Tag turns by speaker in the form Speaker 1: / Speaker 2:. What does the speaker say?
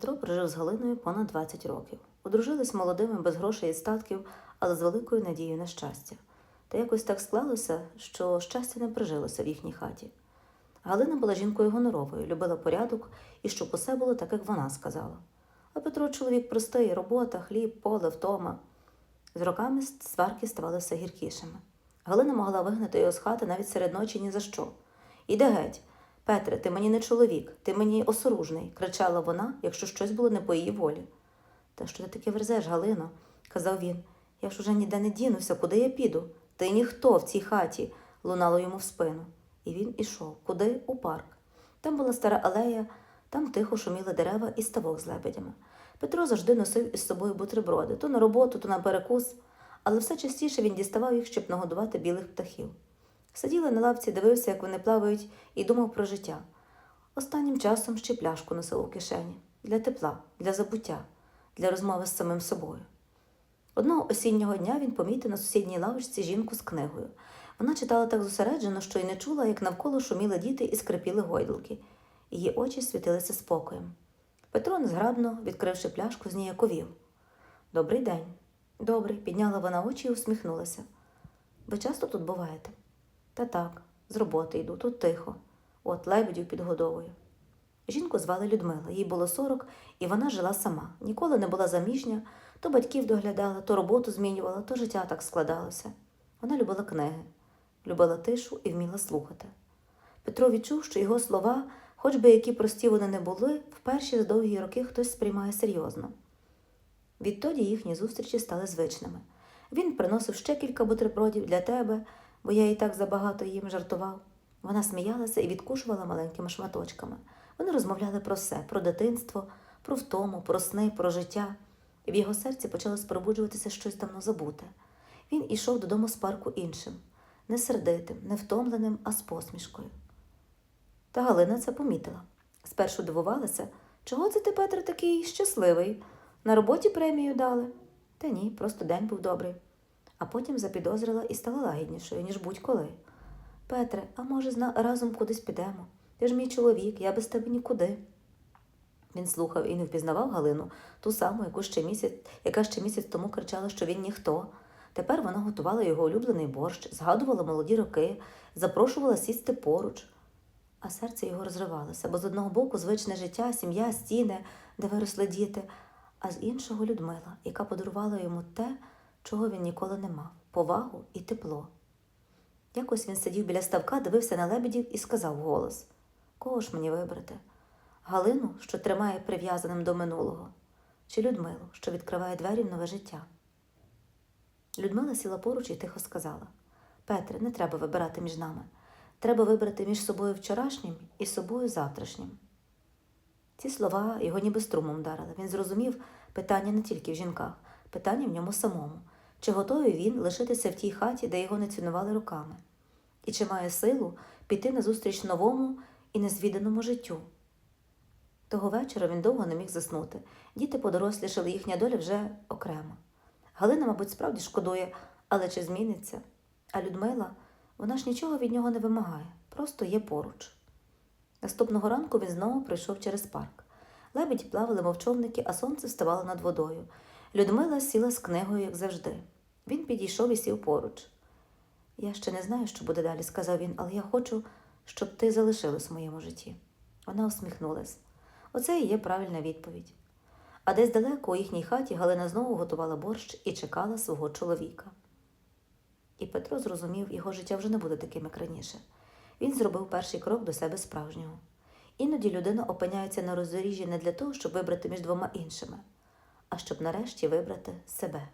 Speaker 1: Петро прожив з Галиною понад 20 років. Одружились молодими, без грошей і статків, але з великою надією на щастя. Та якось так склалося, що щастя не прижилося в їхній хаті. Галина була жінкою гоноровою, любила порядок і щоб усе було так, як вона сказала. А Петро чоловік простий, робота, хліб, поле, втома. З роками сварки ставали все гіркішими. Галина могла вигнати його з хати навіть серед ночі ні за що. Іде геть. Петре, ти мені не чоловік, ти мені осоружний, кричала вона, якщо щось було не по її волі. Та що ти таке верзеш, Галино? казав він. Я ж уже ніде не дінуся, куди я піду? Ти ніхто в цій хаті, лунало йому в спину. І він ішов. Куди? У парк. Там була стара алея, там тихо шуміли дерева і ставок з лебедями. Петро завжди носив із собою бутерброди то на роботу, то на перекус, але все частіше він діставав їх, щоб нагодувати білих птахів. Сиділи на лавці, дивився, як вони плавають, і думав про життя. Останнім часом ще пляшку носив у кишені для тепла, для забуття, для розмови з самим собою. Одного осіннього дня він помітив на сусідній лавочці жінку з книгою. Вона читала так зосереджено, що й не чула, як навколо шуміли діти і скрипіли гойдалки. Її очі світилися спокоєм. Петро, незграбно, відкривши пляшку, зніяковів. Добрий день. Добрий, підняла вона очі і усміхнулася. Ви часто тут буваєте? Та так, з роботи йду, тут тихо. От лебедів підгодовую. Жінку звали Людмила, їй було 40, і вона жила сама. Ніколи не була заміжня, то батьків доглядала, то роботу змінювала, то життя так складалося. Вона любила книги, любила тишу і вміла слухати. Петро відчув, що його слова, хоч би які прості вони не були, в перші за довгі роки хтось сприймає серйозно. Відтоді їхні зустрічі стали звичними. Він приносив ще кілька бутербродів для тебе, бо я і так забагато їм жартував. Вона сміялася і відкушувала маленькими шматочками. Вони розмовляли про все, про дитинство, про втому, про сни, про життя. І в його серці почало спробуджуватися щось давно забуте. Він ішов додому з парку іншим, не сердитим, не втомленим, а з посмішкою. Та Галина це помітила. Спершу дивувалася, чого це ти, Петре, такий щасливий? На роботі премію дали? Та ні, просто день був добрий. А потім запідозрила і стала лагіднішою, ніж будь-коли. Петре, а може, зна разом кудись підемо? Ти ж мій чоловік, я без тебе нікуди. Він слухав і не впізнавав Галину, ту саму, яку ще місяць, яка ще місяць тому кричала, що він ніхто. Тепер вона готувала його улюблений борщ, згадувала молоді роки, запрошувала сісти поруч. А серце його розривалося, бо з одного боку звичне життя, сім'я, стіни, де виросли діти, а з іншого Людмила, яка подарувала йому те, чого він ніколи не мав повагу і тепло. Якось він сидів біля ставка, дивився на лебедів і сказав голос Кого ж мені вибрати? Галину, що тримає прив'язаним до минулого, чи Людмилу, що відкриває двері в нове життя? Людмила сіла поруч і тихо сказала Петре, не треба вибирати між нами. Треба вибрати між собою вчорашнім і собою завтрашнім. Ці слова його ніби струмом вдарили. Він зрозумів питання не тільки в жінках, питання в ньому самому. Чи готовий він лишитися в тій хаті, де його не цінували руками? І чи має силу піти назустріч новому і незвіданому життю? Того вечора він довго не міг заснути. Діти подорослішали, їхня доля вже окрема. Галина, мабуть, справді шкодує, але чи зміниться? А Людмила, вона ж нічого від нього не вимагає, просто є поруч. Наступного ранку він знову прийшов через парк. Лебеді плавали мовчовники, а сонце вставало над водою. Людмила сіла з книгою, як завжди. Він підійшов і сів поруч. Я ще не знаю, що буде далі, сказав він, але я хочу, щоб ти залишилась в моєму житті. Вона усміхнулась. Оце і є правильна відповідь. А десь далеко у їхній хаті Галина знову готувала борщ і чекала свого чоловіка. І Петро зрозумів, його життя вже не буде таким, як раніше. Він зробив перший крок до себе справжнього. Іноді людина опиняється на роздоріжжі не для того, щоб вибрати між двома іншими, а щоб нарешті вибрати себе.